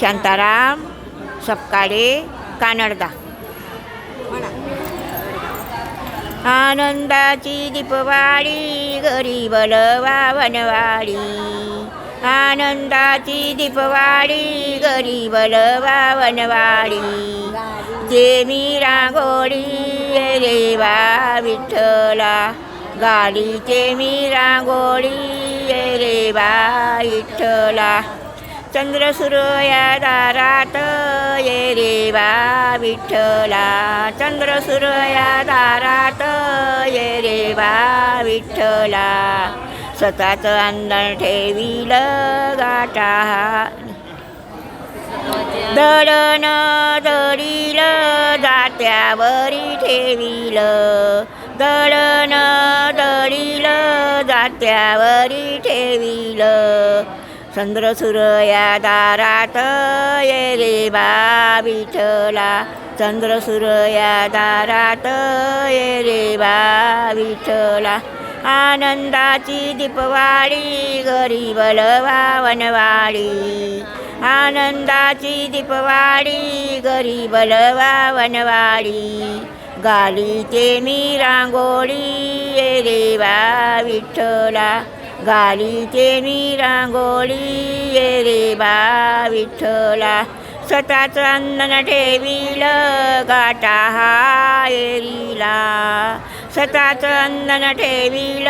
शांताराम सपकाळे कानडदा. आनंदाची दीपवाडी गरीब वनवाडी. आनंदाची दीपवाडी गरीब वनवाडी. जे मी रांगोळी रेवा विठ्ठला. गाडीचे मी रांगोळी रेवा विठ्ठला. चंद्र सूर्या दारात ये रेवा विठ्ठला चंद्र सूर्या दारात ये रेवा विठ्ठला स्वतःचं अंदर ठेवील गाठा दळण दळील जात्यावरी ठेवील. दळण दळील जात्यावरी ठेवील. चंद्र सूर्या दारात ये रे बा विठला चंद्र सूर्या दारात ये रे बा विठला आनंदाची दीपवाडी बलवा वनवाडी आनंदाची दीपवाडी गरीब वनवाडी गालीचे मी रांगोळी ये रे बा विठ्ठला गालीचे मी रांगोळी ये रे बा विठ्ठला स्वतःच अन्न ठेवील गाटा हा एरीला स्वतःच अन्न ठेवील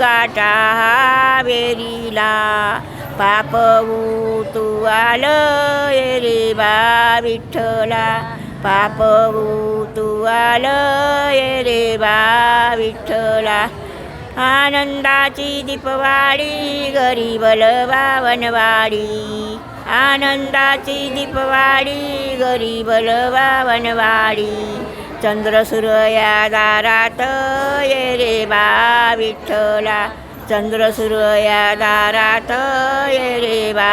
गाटा हा वेरीला. पापवू तू आल ये रे बा विठ्ठला पापवू तू आल ये रे बा विठ्ठला आनंदाची दीपवाडी गरीब वनवाडी आनंदाची दीपवाडी गरीब वनवाडी चंद्र सूर्या दारात ये रे बा विठ्ठला. चंद्र सूर्या दारात ये रे बा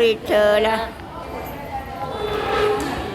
विठ्ठला.